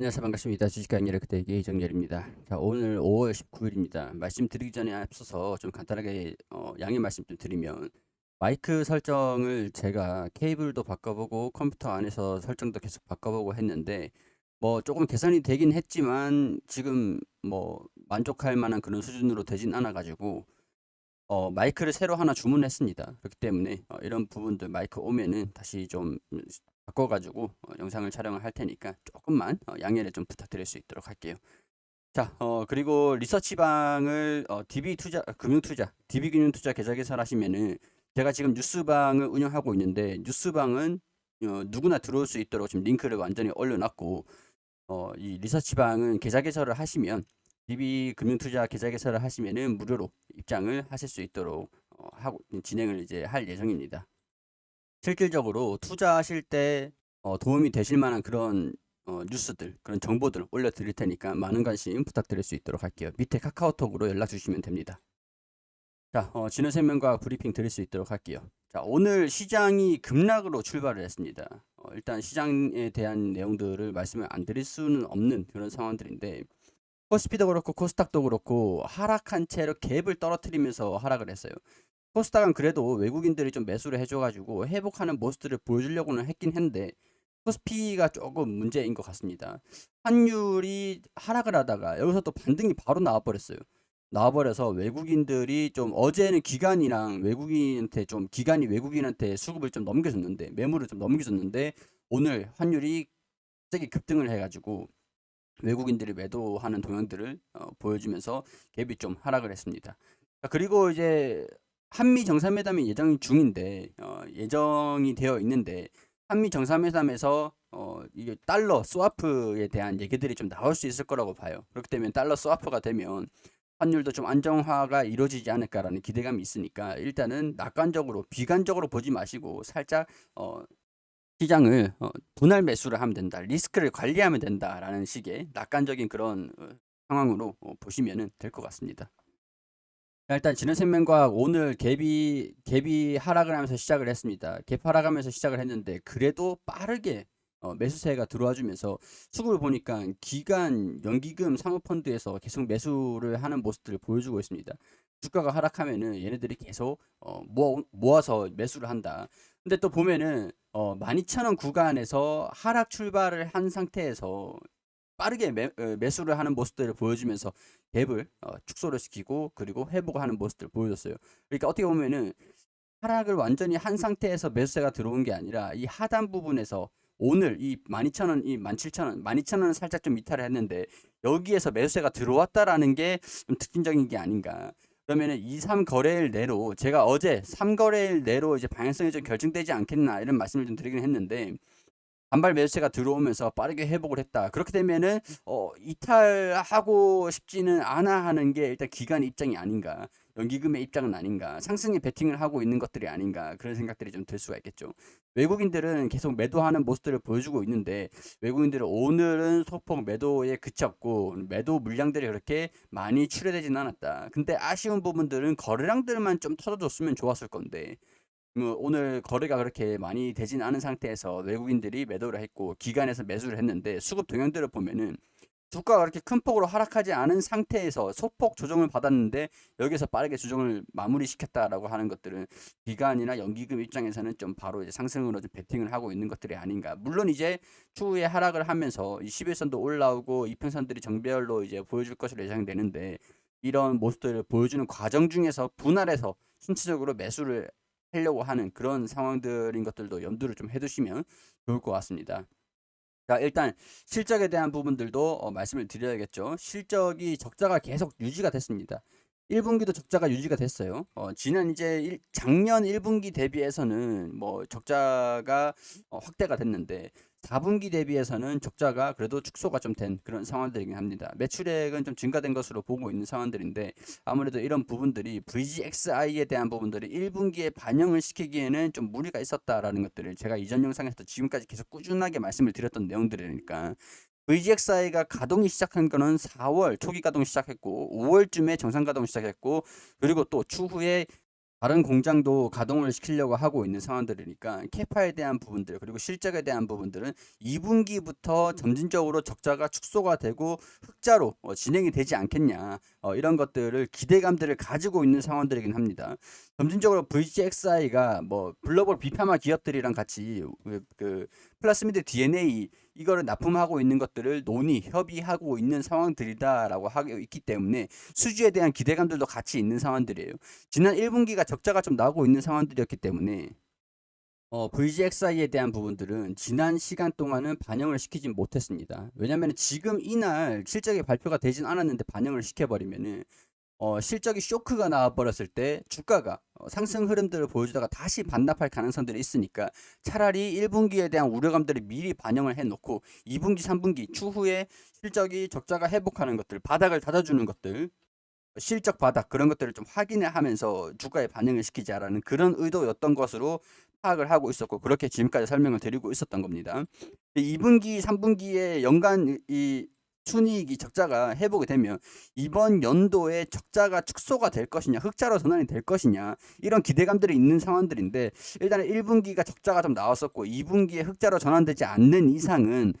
안녕하세요. 반갑습니다. 연결의 그때에게 이정열입니다. 자, 오늘 5월 19일입니다. 말씀드리기 전에 앞서서 좀 간단하게 어, 양해 말씀 좀 드리면 마이크 설정을 제가 케이블도 바꿔보고 컴퓨터 안에서 설정도 계속 바꿔보고 했는데 뭐 조금 개선이 되긴 했지만 지금 뭐 만족할 만한 그런 수준으로 되진 않아 가지고 어, 마이크를 새로 하나 주문했습니다. 그렇기 때문에 어, 이런 부분들 마이크 오면은 다시 좀 음, 바꿔가지고 어, 영상을 촬영을 할 테니까 조금만 어, 양해를 좀 부탁드릴 수 있도록 할게요. 자, 어, 그리고 리서치방을 어, DB 투자, 아, 금융 투자, DB 금융 투자 계좌 개설하시면은 제가 지금 뉴스방을 운영하고 있는데 뉴스방은 어, 누구나 들어올 수 있도록 지금 링크를 완전히 올려놨고 어, 이 리서치방은 계좌 개설을 하시면 DB 금융 투자 계좌 개설을 하시면은 무료로 입장을 하실 수 있도록 어, 하고 진행을 이제 할 예정입니다. 실질적으로 투자하실 때 어, 도움이 되실 만한 그런 어, 뉴스들, 그런 정보들 올려드릴 테니까 많은 관심 부탁드릴 수 있도록 할게요. 밑에 카카오톡으로 연락 주시면 됩니다. 자, 어, 진행 설명과 브리핑 드릴 수 있도록 할게요. 자, 오늘 시장이 급락으로 출발을 했습니다. 어, 일단 시장에 대한 내용들을 말씀을 안 드릴 수는 없는 그런 상황들인데 코스피도 그렇고 코스닥도 그렇고 하락한 채로 갭을 떨어뜨리면서 하락을 했어요. 코스닥은 그래도 외국인들이 좀 매수를 해줘가지고 회복하는 모습들을 보여주려고는 했긴 했는데 코스피가 조금 문제인 것 같습니다. 환율이 하락을 하다가 여기서 또 반등이 바로 나와버렸어요. 나와버려서 외국인들이 좀 어제는 기관이랑 외국인한테 좀 기관이 외국인한테 수급을 좀 넘겨줬는데 매물을 좀 넘겨줬는데 오늘 환율이 갑자기 급등을 해가지고 외국인들이 매도하는 동향들을 어, 보여주면서 갭이 좀 하락을 했습니다. 자, 그리고 이제 한미 정상회담이 예정 중인데 어, 예정이 되어 있는데 한미 정상회담에서 어, 이게 달러 스와프에 대한 얘기들이 좀 나올 수 있을 거라고 봐요. 그렇기 때문에 달러 스와프가 되면 환율도 좀 안정화가 이루어지지 않을까라는 기대감이 있으니까 일단은 낙관적으로 비관적으로 보지 마시고 살짝 어, 시장을 어, 분할 매수를 하면 된다. 리스크를 관리하면 된다라는 식의 낙관적인 그런 어, 상황으로 어, 보시면 될 것 같습니다. 자, 일단 지능생명과학 오늘 갭이 갭이 하락을 하면서 시작을 했습니다. 갭 하락하면서 시작을 했는데 그래도 빠르게 어, 매수세가 들어와 주면서 수급을 보니까 기간 연기금 사모펀드에서 계속 매수를 하는 모습들을 보여주고 있습니다. 주가가 하락하면은 얘네들이 계속 어, 모아, 모아서 매수를 한다. 근데 또 보면은 어, 12,000원 구간에서 하락 출발을 한 상태에서 빠르게 매, 어, 매수를 하는 모습들을 보여주면서 갭을 어, 축소를 시키고 그리고 회복을 하는 모습들을 보여줬어요. 그러니까 어떻게 보면은 하락을 완전히 한 상태에서 매수세가 들어온 게 아니라 이 하단 부분에서 오늘 이 12,000원, 이 17,000원, 12,000원은 살짝 좀 이탈을 했는데 여기에서 매수세가 들어왔다라는 게 좀 특징적인 게 아닌가. 그러면은 2, 3 거래일 내로 제가 어제 3 거래일 내로 이제 방향성이 좀 결정되지 않겠나 이런 말씀을 좀 드리긴 했는데 반발 매수세가 들어오면서 빠르게 회복을 했다. 그렇게 되면은 어, 이탈하고 싶지는 않아 하는 게 일단 기관 입장이 아닌가. 연기금의 입장은 아닌가. 상승에 베팅을 하고 있는 것들이 아닌가. 그런 생각들이 좀 들 수가 있겠죠. 외국인들은 계속 매도하는 모습들을 보여주고 있는데 외국인들은 오늘은 소폭 매도에 그쳤고 매도 물량들이 그렇게 많이 출회되지는 않았다. 근데 아쉬운 부분들은 거래량들만 좀 터져줬으면 좋았을 건데 뭐 오늘 거래가 그렇게 많이 되진 않은 상태에서 외국인들이 매도를 했고 기관에서 매수를 했는데 수급 동향들을 보면은 주가가 그렇게 큰 폭으로 하락하지 않은 상태에서 소폭 조정을 받았는데 여기서 빠르게 조정을 마무리시켰다라고 하는 것들은 기관이나 연기금 입장에서는 좀 바로 이제 상승으로 좀 베팅을 하고 있는 것들이 아닌가. 물론 이제 추후에 하락을 하면서 21선도 올라오고 이평선들이 정배열로 이제 보여줄 것으로 예상되는데 이런 모습들을 보여주는 과정 중에서 분할해서 순차적으로 매수를 하려고 하는 그런 상황들인 것들도 염두를 좀 해두시면 좋을 것 같습니다. 자, 일단 실적에 대한 부분들도 어, 말씀을 드려야겠죠. 실적이 적자가 계속 유지가 됐습니다. 1분기도 적자가 유지가 됐어요. 어, 지난 이제 일, 작년 1분기 대비해서는 뭐 적자가 어, 확대가 됐는데 4분기 대비해서는 적자가 그래도 축소가 좀 된 그런 상황들이긴 합니다. 매출액은 좀 증가된 것으로 보고 있는 상황들인데 아무래도 이런 부분들이 VGXI에 대한 부분들이 1분기에 반영을 시키기에는 좀 무리가 있었다라는 것들을 제가 이전 영상에서 지금까지 계속 꾸준하게 말씀을 드렸던 내용들이니까 VGXI가 가동이 시작한 거는 4월 초기 가동 시작했고 5월쯤에 정상 가동 시작했고 그리고 또 추후에 다른 공장도 가동을 시키려고 하고 있는 상황들이니까 캐파에 대한 부분들 그리고 실적에 대한 부분들은 2분기부터 점진적으로 적자가 축소가 되고 흑자로 어, 진행이 되지 않겠냐 어, 이런 것들을 기대감들을 가지고 있는 상황들이긴 합니다. 점진적으로 VGXI가 뭐 글로벌 비파마 기업들이랑 같이 그, 그 플라스미드 DNA 이거를 납품하고 있는 것들을 논의 협의하고 있는 상황들이다라고 하고 있기 때문에 수주에 대한 기대감들도 같이 있는 상황들이에요. 지난 1분기가 적자가 좀 나오고 있는 상황들이었기 때문에 어, VGXI에 대한 부분들은 지난 시간 동안은 반영을 시키진 못했습니다. 왜냐하면 지금 이날 실적이 발표가 되진 않았는데 반영을 시켜버리면은 어, 실적이 쇼크가 나와버렸을 때 주가가 어, 상승 흐름들을 보여주다가 다시 반납할 가능성들이 있으니까 차라리 1분기에 대한 우려감들을 미리 반영을 해놓고 2분기, 3분기 추후에 실적이 적자가 회복하는 것들, 바닥을 닫아주는 것들, 실적 바닥 그런 것들을 좀 확인을 하면서 주가에 반영을 시키자라는 그런 의도였던 것으로 파악을 하고 있었고 그렇게 지금까지 설명을 드리고 있었던 겁니다. 2분기, 3분기에 연간 이 순이익이 적자가 회복이 되면 이번 연도에 적자가 축소가 될 것이냐 흑자로 전환이 될 것이냐 이런 기대감들이 있는 상황들인데 일단은 1분기가 적자가 좀 나왔었고 2분기에 흑자로 전환되지 않는 이상은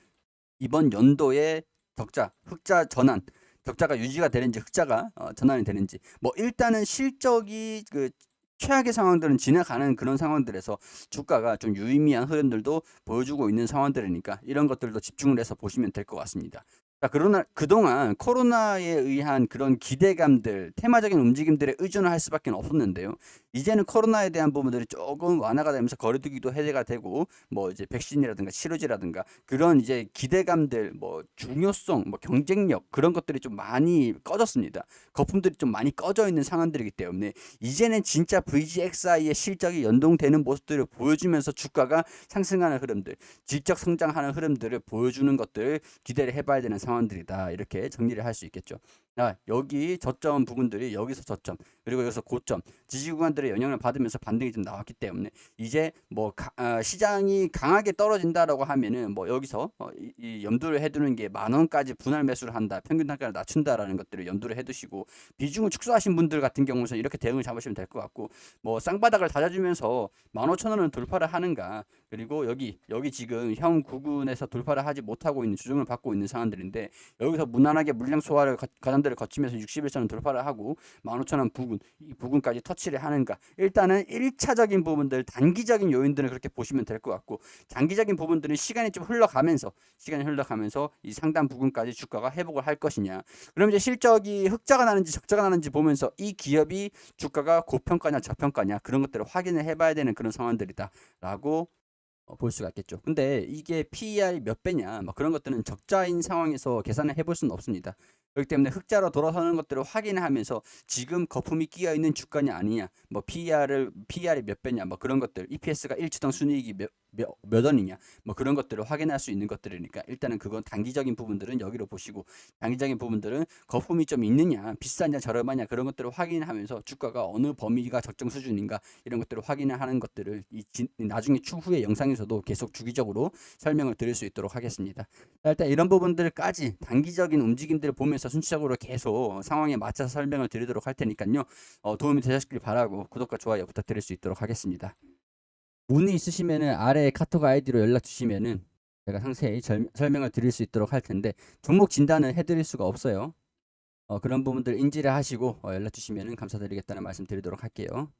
이번 연도에 적자 흑자 전환 적자가 유지가 되는지 흑자가 어, 전환이 되는지 뭐 일단은 실적이 그 최악의 상황들은 지나가는 그런 상황들에서 주가가 좀 유의미한 흐름들도 보여주고 있는 상황들이니까 이런 것들도 집중을 해서 보시면 될 것 같습니다. 자, 그러나 그동안 코로나에 의한 그런 기대감들, 테마적인 움직임들에 의존을 할 수밖에 없었는데요. 이제는 코로나에 대한 부분들이 조금 완화가 되면서 거리두기도 해제가 되고 뭐 이제 백신이라든가 치료제라든가 그런 이제 기대감들 뭐 중요성 뭐 경쟁력 그런 것들이 좀 많이 꺼졌습니다. 거품들이 좀 많이 꺼져 있는 상황들이기 때문에 이제는 진짜 VGXI의 실적이 연동되는 모습들을 보여주면서 주가가 상승하는 흐름들, 질적 성장하는 흐름들을 보여주는 것들을 기대를 해봐야 되는 상황 들이다. 이렇게 정리를 할 수 있겠죠. 아, 여기 저점 부분들이 여기서 저점 그리고 여기서 고점 지지 구간들의 영향을 받으면서 반등이 좀 나왔기 때문에 이제 뭐 가, 아, 시장이 강하게 떨어진다라고 하면은 뭐 여기서 어, 이, 이 염두를 해두는 게 만 원까지 분할 매수를 한다 평균 단가를 낮춘다라는 것들을 염두를 해두시고 비중을 축소하신 분들 같은 경우는 이렇게 대응을 잡으시면 될 것 같고 뭐 쌍바닥을 다져주면서 만 오천 원을 돌파를 하는가 그리고 여기 여기 지금 형 구군에서 돌파를 하지 못하고 있는 주중을 받고 있는 상황들인데 여기서 무난하게 물량 소화를 가장 들을 거치면서 61선을 돌파를 하고 15,000원 부근 이 부근까지 터치를 하는가 일단은 1차적인 부분들 단기적인 요인들을 그렇게 보시면 될 것 같고 장기적인 부분들은 시간이 좀 흘러가면서 시간이 흘러가면서 이 상단 부근까지 주가가 회복을 할 것이냐 그럼 이제 실적이 흑자가 나는지 적자가 나는지 보면서 이 기업이 주가가 고평가냐 저평가냐 그런 것들을 확인을 해봐야 되는 그런 상황들이다라고 어, 볼 수가 있겠죠. 근데 이게 PER 몇 배냐, 뭐 그런 것들은 적자인 상황에서 계산을 해볼 수는 없습니다. 그렇기 때문에 흑자로 돌아서는 것들을 확인하면서 지금 거품이 끼어 있는 주가냐 아니냐, 뭐 PER을 PER이 몇 배냐, 뭐 그런 것들, EPS가 1주당 순이익이 몇, 몇, 몇 원이냐, 뭐 그런 것들을 확인할 수 있는 것들이니까 일단은 그건 단기적인 부분들은 여기로 보시고 장기적인 부분들은 거품이 좀 있느냐, 비싸냐, 저렴하냐 그런 것들을 확인하면서 주가가 어느 범위가 적정 수준인가 이런 것들을 확인을 하는 것들을 이 지, 나중에 추후에 영상에서도 계속 주기적으로 설명을 드릴 수 있도록 하겠습니다. 일단 이런 부분들까지 단기적인 움직임들을 보면서 순차적으로 계속 상황에 맞춰서 설명을 드리도록 할 테니까요. 어, 도움이 되셨길 바라고 구독과 좋아요 부탁드릴 수 있도록 하겠습니다. 문의 있으시면은 아래 카톡 아이디로 연락 주시면은 제가 상세히 절, 설명을 드릴 수 있도록 할 텐데 종목 진단은 해드릴 수가 없어요. 어, 그런 부분들 인지를 하시고 어, 연락 주시면 감사드리겠다는 말씀 드리도록 할게요.